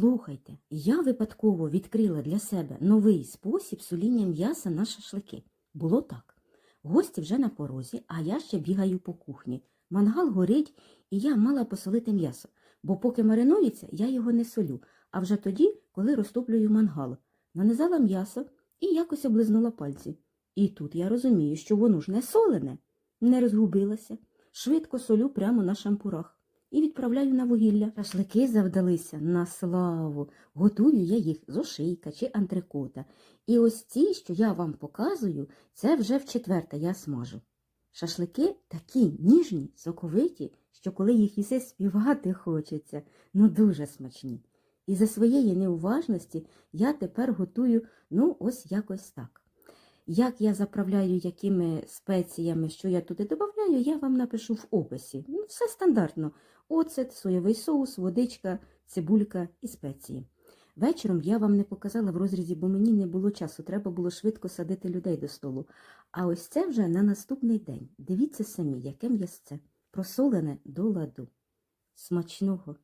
Слухайте, я випадково відкрила для себе новий спосіб соління м'яса на шашлики. Було так. Гості вже на порозі, а я ще бігаю по кухні. Мангал горить, і я мала посолити м'ясо, бо поки маринується, я його не солю, а вже тоді, коли розтоплюю мангал. Нанизала м'ясо і якось облизнула пальці. І тут я розумію, що воно ж не солене. Не розгубилася. Швидко солю прямо на шампурах і відправляю на вугілля. Шашлики завдалися на славу. Готую я їх з ошийка чи антрикота. І ось ці, що я вам показую, це вже в четверте я смажу. Шашлики такі ніжні, соковиті, що коли їх їси співати хочеться, ну дуже смачні. І за своєї неуважності я тепер готую, ну, ось якось так. Як я заправляю якими спеціями, що я туди додаю, я вам напишу в описі. Ну, все стандартно. Оцет, соєвий соус, водичка, цибулька і спеції. Вечором я вам не показала в розрізі, бо мені не було часу, треба було швидко садити людей до столу. А ось це вже на наступний день. Дивіться самі, яке м'ясце. Просолене до ладу. Смачного!